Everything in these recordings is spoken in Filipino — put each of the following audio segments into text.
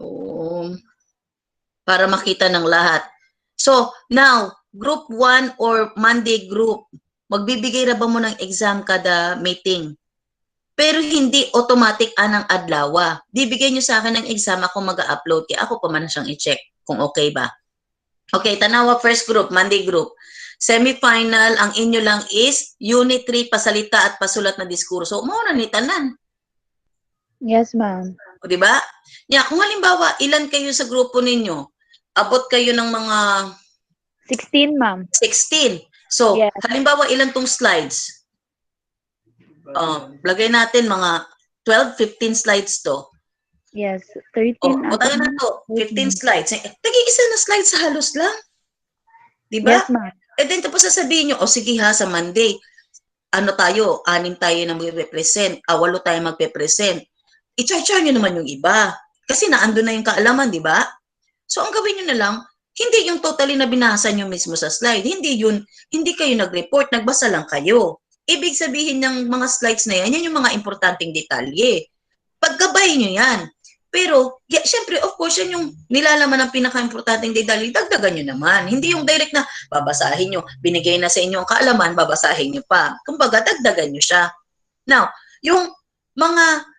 Oo. Para makita ng lahat. So, now, group 1 or Monday group, magbibigay ra ba mo ng exam kada meeting? Pero hindi automatic anang adlawa. Bibigay nyo sa akin ng exam, ako mag-upload. Kaya ako pa man siyang i-check kung okay ba. Okay, tanawa first group, Monday group. Semifinal, ang inyo lang is Unit 3, pasalita at pasulat na diskurso. Muna ni tanan. Yes, ma'am. O, di ba? Yeah, kung halimbawa, ilan kayo sa grupo ninyo? Abot kayo ng mga 16, ma'am. 16. So, Yes. halimbawa, ilan tong slides? Uh, lagay natin mga 12, 15 slides to. Yes, O, 13. o tayo ata, na to, 15 slides. Tagi-isa na slides sa halos lang. Di ba? Yes, ma'am. Eh then tapos sasabihin nyo, o sige ha, sa Monday, ano tayo, anim tayo na magpe-present, ah, walo tayo magpe-present. I-char-char nyo naman yung iba. Kasi naando na yung kaalaman, di ba? So ang gawin nyo na lang, hindi yung totally na binasa nyo mismo sa slide. Hindi yun, hindi kayo nag-report, nagbasa lang kayo. Ibig sabihin ng mga slides na yan, yan yung mga importanteng detalye. Paggabay nyo yan. Pero, yeah, syempre, of course, yan yung nilalaman ng pinaka-importanteng detalye, dagdagan nyo naman. Hindi yung direct na babasahin nyo, binigay na sa inyo ang kaalaman, babasahin nyo pa. Kumbaga, dagdagan nyo siya. Now, yung mga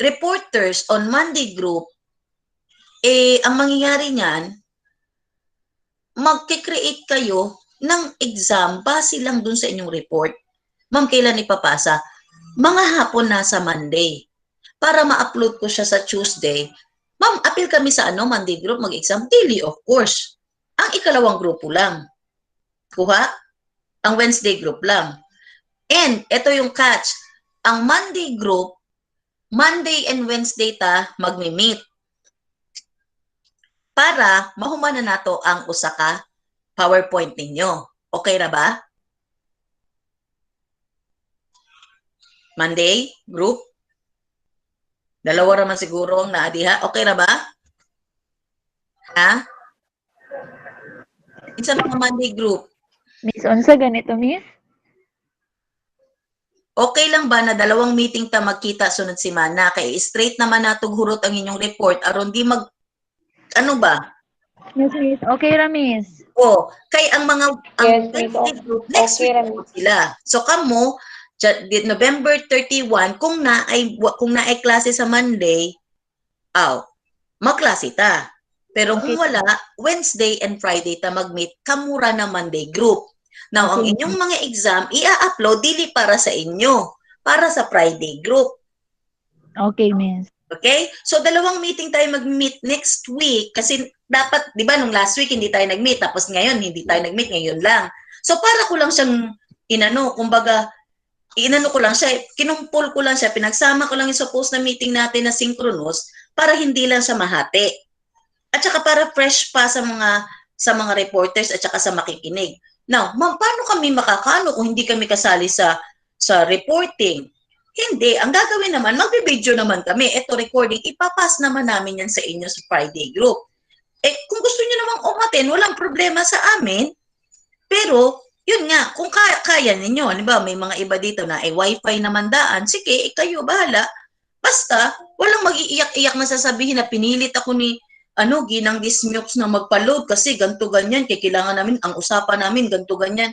reporters on Monday group, eh, ang mangyayari niyan, magkikreate kayo ng exam base lang dun sa inyong report. Ma'am, kailan ipapasa? Mga hapon na sa Monday. Para ma-upload ko siya sa Tuesday, Ma'am, appeal kami sa ano, Monday group, mag-exam? Daily, of course. Ang ikalawang grupo lang. Kuha? Ang Wednesday group lang. And, ito yung catch. Ang Monday group, Monday and Wednesday ta magmi-meet. Para mahumanan nato ang usaka PowerPoint ninyo. Okay na ba? Monday, group? Dalawa raman siguro ang naadiha. Okay na ba? Ha? Isa mga Monday group. Miss, unsa ganito, miss? Okay lang ba na dalawang meeting ta magkita sunod si Mana? Kay straight naman natog hurot ang inyong report aron di mag ano ba? Yes, miss. Okay ra, miss. O, kay ang mga ang Yes, miss. Group next Okay week po sila. So kamo November 31 kung na ay kung na ay klase sa Monday, aw, magklase ta. Pero kung wala, Wednesday and Friday ta mag-meet kamura na Monday group. Now, ang inyong mga exam, ia-upload dili para sa inyo, para sa Friday group. Okay, miss. Okay? So, dalawang meeting tayo mag-meet next week kasi dapat, di ba, nung last week hindi tayo nag-meet, tapos ngayon hindi tayo nag-meet, ngayon lang. So, para ko lang siyang inano, kumbaga, inano ko lang siya, kinumpul ko lang siya, pinagsama ko lang yung sa post na meeting natin na synchronous para hindi lang siya mahati. At saka para fresh pa sa mga sa mga reporters at saka sa makikinig. Now, ma'am, paano kami makakano kung hindi kami kasali sa sa reporting? Hindi. Ang gagawin naman, magbe-video naman kami. Ito recording, ipapas naman namin yan sa inyo sa Friday group. Eh, kung gusto niyo namang umaten, walang problema sa amin. Pero, yun nga, kung kaya, kaya ninyo, di ba, may mga iba dito na, eh, wifi naman daan, sige, eh, kayo, bahala. Basta, walang mag-iiyak-iyak na sasabihin na pinilit ako ni, ano, Ginang Dismukes na magpa-load kasi ganto ganyan, kailangan namin, ang usapan namin, ganto ganyan.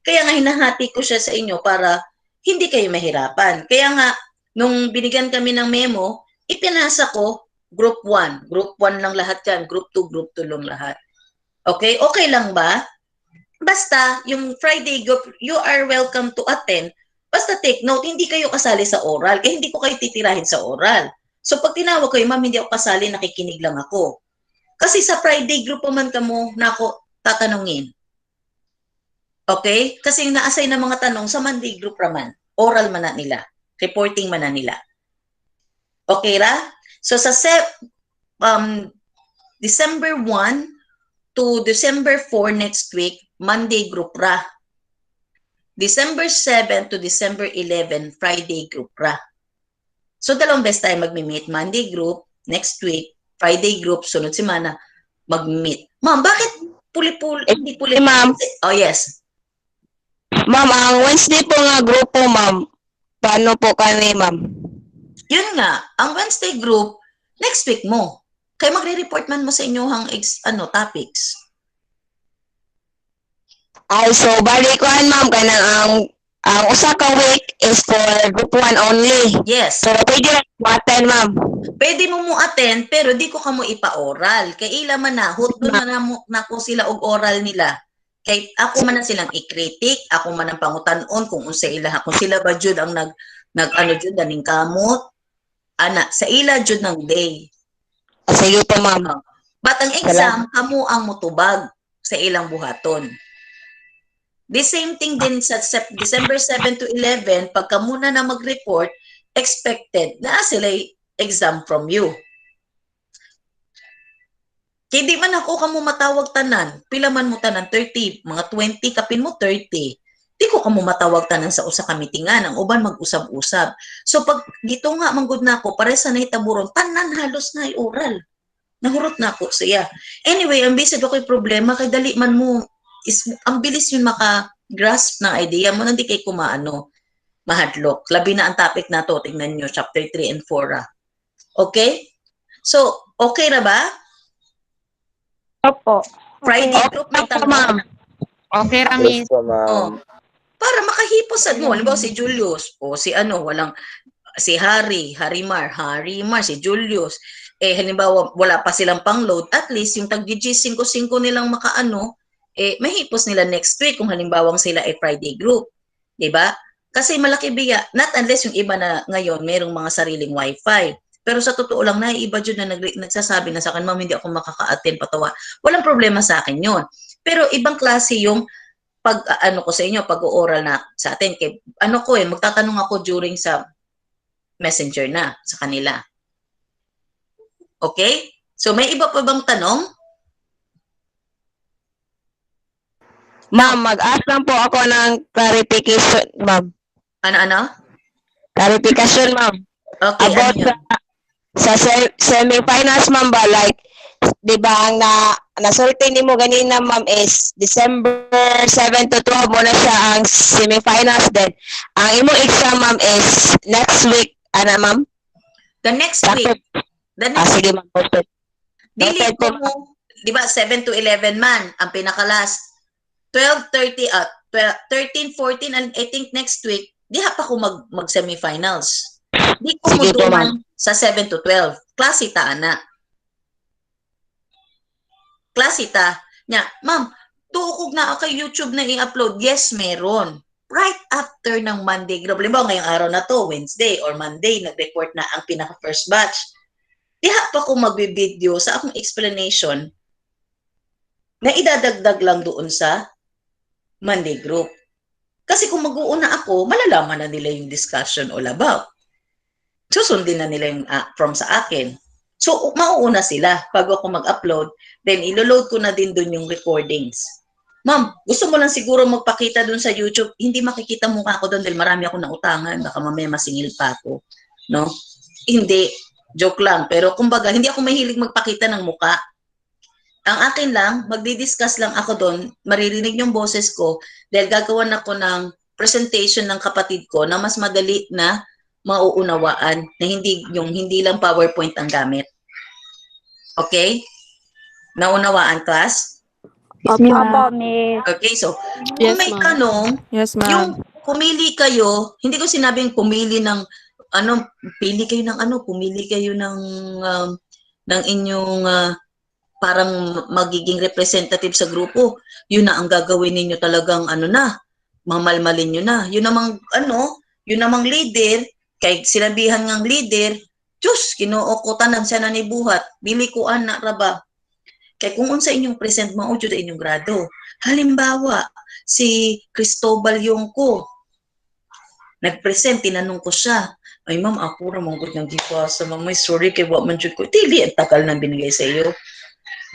Kaya nga hinahati ko siya sa inyo para hindi kayo mahirapan. Kaya nga, nung binigyan kami ng memo, ipinasa ko group 1. Group 1 lang lahat yan. Group 2, group 2 lang lahat. Okay? Okay lang ba? Basta, yung Friday group, you are welcome to attend. Basta take note, hindi kayo kasali sa oral. Kaya hindi ko kayo titirahin sa oral. So pag tinawag kayo, ma'am, hindi ako kasali, nakikinig lang ako. Kasi sa Friday group pa man kamo na ako tatanungin. Okay? Kasi na-assign na mga tanong sa Monday group raman. Oral man na nila. Reporting man na nila. Okay ra? So sa se- um, December 1 to December 4 next week, Monday group ra. December 7 to December 11, Friday group ra. So dalawang beses tayo magmi-meet. Monday group, next week, Friday group, sunod semana, mag-meet. Ma'am, bakit puli-puli? Eh, Hindi puli eh, ma'am. Oh, yes. Ma'am, ang Wednesday po nga grupo, ma'am. Paano po kami, ma'am? Yun nga, ang Wednesday group, next week mo. Kaya magre-report man mo sa inyohang ex, ano, topics. Ay, so bali ko ma'am kanang ang ang usa ka week is for group 1 only. Yes. So pwede ra mo attend ma'am. Pwede mo mo attend, pero di ko kamo ipa-oral. Kay ila man na, hutdo na na, mo, na ko sila og oral nila. Kay ako man na silang i-critic, ako man ang pangutan-on kung unsa ila, kung sila ba jud ang nag nag ano jud daning kamot. Ana, sa ila jud ng day. Ah, Sige po ma'am. But ang exam, kamo ang mutubag sa ilang buhaton. The same thing din sa December 7 to 11, pagka muna na mag-report, expected na sila exam from you. Kaya man ako kamo matawag tanan, pila man mo tanan 30, mga 20 kapin mo 30. Di ko kamo matawag tanan sa usa ka mitingan, ang uban mag-usab-usab. So pag gito nga manggod na ako, pare sa nahitaburon, tanan halos na oral. Nahurot na ako siya. Anyway, ang bisig ako'y problema, kay dali man mo, is, ang bilis yun maka-grasp ng idea mo, nandi kay kumaano, mahadlok. Labi na ang topic na to, tingnan nyo, chapter 3 and 4 ah. Okay? So, okay na ba? Opo. Friday Okay, group may okay, tanong. ma'am. Okay, Yes po, ma'am. Oh. Para makahipos sa mo, halimbawa si Julius, o si ano, walang, si Harry, Harimar, Harimar, si Julius, eh halimbawa wala pa silang pang-load, at least yung tag G5-5 nilang makaano, eh mahipos nila next week kung halimbawang sila ay Friday group. 'Di ba? Kasi malaki biya, not unless yung iba na ngayon mayroong mga sariling wifi. Pero sa totoo lang, naiiba dyan na nag- nagsasabi na sa akin, ma'am, hindi ako makaka-attend patawa. Walang problema sa akin yon. Pero ibang klase yung pag ano ko sa inyo, pag-ooral na sa atin. Kay, ano ko eh, magtatanong ako during sa messenger na sa kanila. Okay? So may iba pa bang tanong? Ma'am, mag-ask lang po ako ng clarification, ma'am. Ano-ano? Clarification, ma'am. Okay, About ano yun? sa, sa se- semifinals, ma'am ba? Like, di ba ang na, nasulti ni mo ganina, ma'am, is December 7 to 12 mo na siya ang semifinals. Then, ang imong exam, ma'am, is next week. Ano, ma'am? The next week. The Ah, next sige, ma'am. Perfect. Dili ko di ba, 7 to 11 man, ang pinaka-last. 12, 30, uh, 12, 13, 14, and I think next week, di pa ko mag, mag-semifinals. Di ko Sige po, duman sa 7 to 12. Klase ta, ana. Klase ta. Nya, ma'am, tuukog na ako YouTube na i-upload. Yes, meron. Right after ng Monday group. Halimbawa, ngayong araw na to, Wednesday or Monday, nag-report na ang pinaka-first batch diha pa ko magbi-video sa akong explanation na idadagdag lang doon sa Monday group. Kasi kung mag-uuna ako, malalaman na nila yung discussion all about. Susundin na nila yung ah, from sa akin. So, mauuna sila bago ako mag-upload. Then, ilo-load ko na din doon yung recordings. Ma'am, gusto mo lang siguro magpakita doon sa YouTube. Hindi makikita mukha ko doon dahil marami ako nautangan. Baka mamaya masingil pa ako. No? Hindi. Joke lang. Pero kumbaga, hindi ako mahilig magpakita ng muka. Ang akin lang, magdi-discuss lang ako doon, maririnig yung boses ko dahil gagawan ako ng presentation ng kapatid ko na mas madali na mauunawaan na hindi yung hindi lang PowerPoint ang gamit. Okay? Naunawaan, class? Yes, Opo. ma'am. Miss. Okay, so Yes, kung may tanong, Yes, yung pumili kayo, hindi ko sinabing pumili ng ano, pili kayo ng ano, pumili kayo ng um, ng inyong ah, parang magiging representative sa grupo. Yun na ang gagawin ninyo talagang ano na, mamalmalin nyo na. Yun namang ano, yun namang leader, kay sinabihan ng leader, Diyos, kinuokotanan siya na ni buhat, bili ko anak raba. Kay kung unsa inyong present mao jud inyong grado. Halimbawa, si Cristobal Yongko, nag-present, tinanong ko siya, ay ma'am, ako ra mong gud nang gipasa, ma'am, may sorry kay wa man jud ko. Dili, ang tagal nang binigay sa iyo.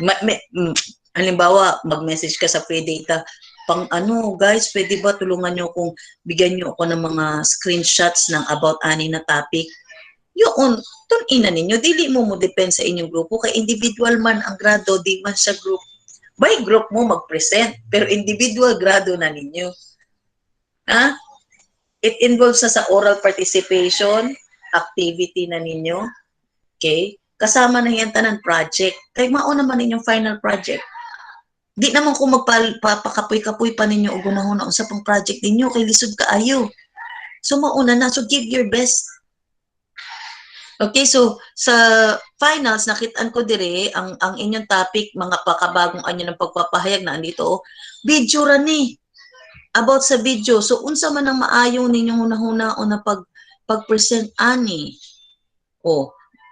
Ma- me- mm, halimbawa, mag-message ka sa free data, pang ano, guys, pwede ba tulungan nyo kung bigyan nyo ako ng mga screenshots ng about ani na topic? Yun, tun ina ninyo, dili mo mo depend sa inyong grupo, kay individual man ang grado, di man sa group. By group mo mag-present, pero individual grado na ninyo. Ha? It involves na sa oral participation, activity na ninyo. Okay? Kasama na yan tanan project. Kay mao naman inyong final project. Di naman kung magpapakapoy-kapoy pa ninyo o gunahon na sa pang project ninyo, kay lisod kaayo. So mauna na, so give your best. Okay, so sa finals, nakitaan ko dire, ang, ang inyong topic, mga pakabagong anyo ng pagpapahayag na andito, oh, video ra ni. About sa video. So, unsa man ang maayo ninyong hunahuna o na pag, pag-present ani. O,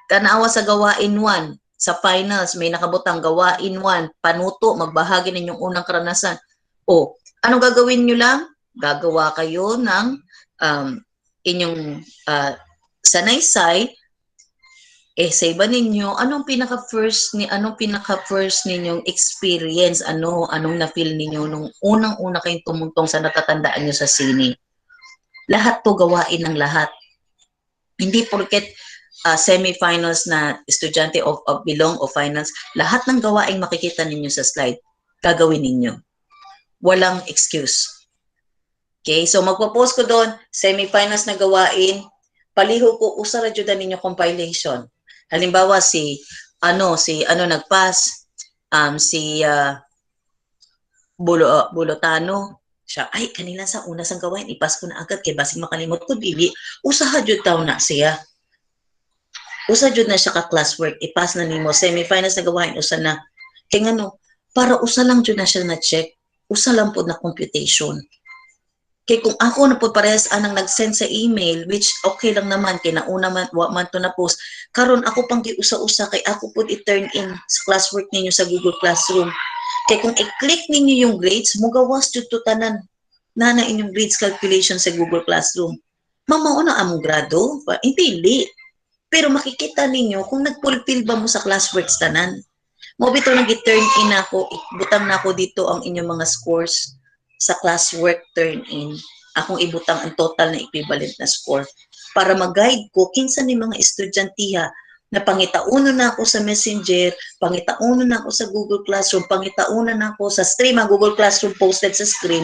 tanawa sa gawain 1, sa finals, may nakabutang gawain 1, panuto, magbahagi ninyong unang karanasan. O, anong gagawin nyo lang? Gagawa kayo ng um, inyong uh, sanaysay, essay ba ninyo? Anong pinaka first ni anong pinaka first ninyong experience? Ano anong na feel ninyo nung unang-una kayong tumuntong sa natatandaan niyo sa sine? Lahat to gawain ng lahat. Hindi porket uh, semifinals na estudyante of, of belong o finals, lahat ng gawaing makikita ninyo sa slide, gagawin ninyo. Walang excuse. Okay, so magpo-post ko doon, semifinals na gawain, paliho ko usa ra jud ninyo compilation. Halimbawa si ano si ano nagpass um si uh, Bulo uh, Bulotano siya ay kanila sa una sang gawain ipas ko na agad kay basig makalimot ko dili usaha jud taw na siya usa jud na siya ka classwork ipas na nimo semifinals na gawain usa na. Kay ngano para usa lang jud na siya na check usa lang pod na computation. Kay kung ako na po parehas anang nag-send sa email which okay lang naman kay nauna man wa man to na post karon ako pang giusa-usa kay ako pud i-turn in sa classwork ninyo sa Google Classroom. Kay kung i-click ninyo yung grades mugawas jud to tanan na na inyong grades calculation sa Google Classroom. Mamao na among grado Pa- hindi li pero makikita ninyo kung nagpulpil ba mo sa classworks tanan. Mo bito nag turn in ako butang na ako dito ang inyong mga scores sa classwork turn-in, akong ibutang ang total na equivalent na score. Para mag-guide ko kinsa ni mga estudyantiha na pangitauno na ako sa Messenger, pangitauno na ako sa Google Classroom, pangitauno na ako sa stream, ang Google Classroom posted sa screen,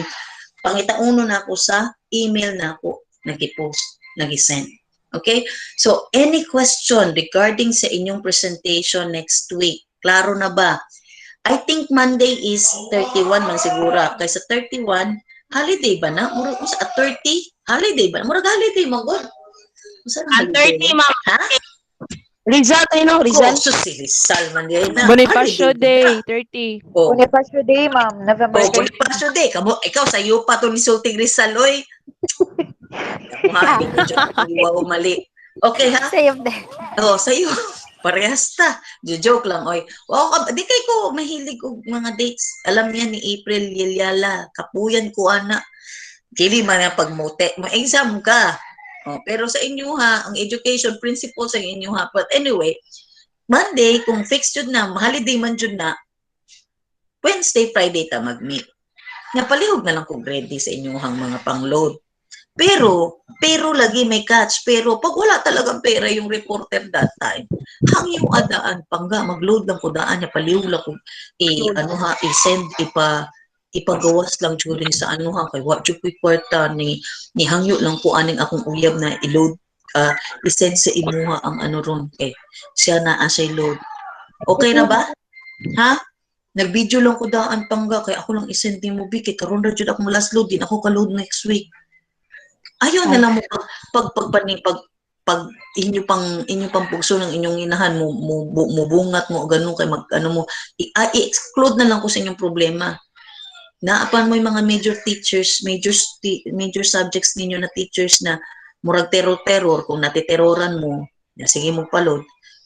pangitauno na ako sa email na ako nag-post. Okay? So, any question regarding sa inyong presentation next week, klaro na ba? I think Monday is 31 man siguro. Kaysa 31, holiday ba na? Mura sa 30? Holiday ba? Mura holiday mo god. Ang holiday? 30, ma'am. Ha? Rizal tayo no, Rizal. Oh, so si Rizal man din na. Bonifacio Day, 30. ba? Oh. Bonifacio Day, ma'am. November Oh, 30. Bonifacio Day. Kamo, ikaw sa iyo pa to ni Sulting Rizal, oy. Ako ha, hindi ko mali. Okay ha? Save them. Oh, sa iyo. Parehas ta. Joke lang, oy. Wow, ka- di kay ko mahilig og mga dates. Alam niya ni April Lilyala, kapuyan ko ana. Kili man ang pagmote. Ma-exam ka. Oh, pero sa inyo ha, ang education principle sa inyo ha. But anyway, Monday, kung fixed yun na, holiday man yun na, Wednesday, Friday ta mag-meet. Nga palihog na lang kung ready sa inyong mga pang-load. Pero, pero lagi may catch. Pero pag wala talagang pera yung reporter that time, hang yung adaan pangga, mag-load lang ko daan niya, palihog lang ko, eh, ano ha, i-send, ipa, ipagawas lang during sa ano ha, kay what yung kwarta ni, ni hangyo lang ko aning akong uyab na i-load, ah, i-send sa imuha ang ano ron, kay siya na asay load. Okay na ba? Ha? Nag-video lang ko daan pangga, kay ako lang i-send ni mo, Bi, kay karon ra jud ako last load, din ako ka-load next week. Ayaw na lang mo pag pag pag pag, pag, pag inyo pang inyo pang pugso ng inyong inahan mo mo, mo, mo bungat mo ganun kay mag ano mo ah, i-exclude na lang ko sa inyong problema. Naapan mo yung mga major teachers, major major subjects ninyo na teachers na murag terror-terror kung natiteroran mo, ya, sige mo palod.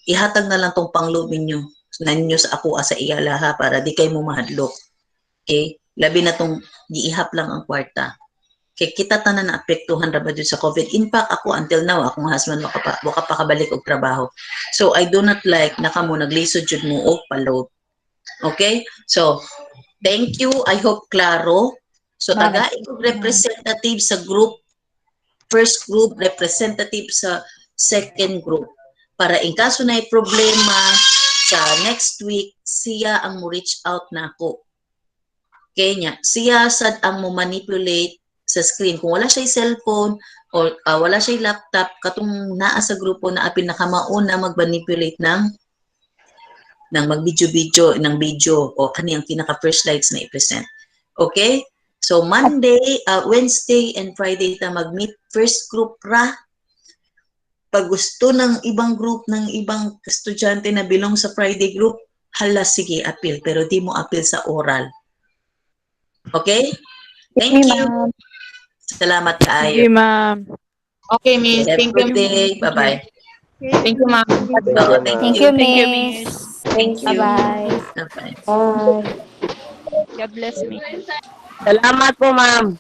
Ihatag na lang tong pangload ninyo na ninyo sa ako sa iyala ha para di kayo mo mahadlok. Okay? Labi na tong giihap lang ang kwarta kay kita tanan na apektuhan ra ba sa COVID. In fact, ako until now, akong husband waka pa, waka pa kabalik og trabaho. So I do not like na kamo naglisod jud mo og palod. Okay? So thank you. I hope klaro. So taga og representative sa group first group, representative sa second group. Para in kaso na problema sa next week, siya ang mo reach out na ako. Okay niya, siya sad ang mo manipulate sa screen. Kung wala siya cellphone o ah, wala siya laptop, katong naa sa grupo na apin nakamauna mag-manipulate ng ng mag-video-video ng video o kaniyang pinaka-first slides na i-present. Okay? So Monday, uh, Wednesday, and Friday ta mag-meet first group ra. Pag gusto ng ibang group, ng ibang estudyante na belong sa Friday group, hala sige, appeal. Pero di mo appeal sa oral. Okay? Thank you. Salamat kaayo. you, ma'am. Okay, Miss. Have Thank you. good day. Bye-bye. Thank you, ma'am. Oo, thank Thank you. you, Thank you, Miss. Thank you. Bye-bye. Bye-bye. Bye. God bless me. Salamat po, ma'am.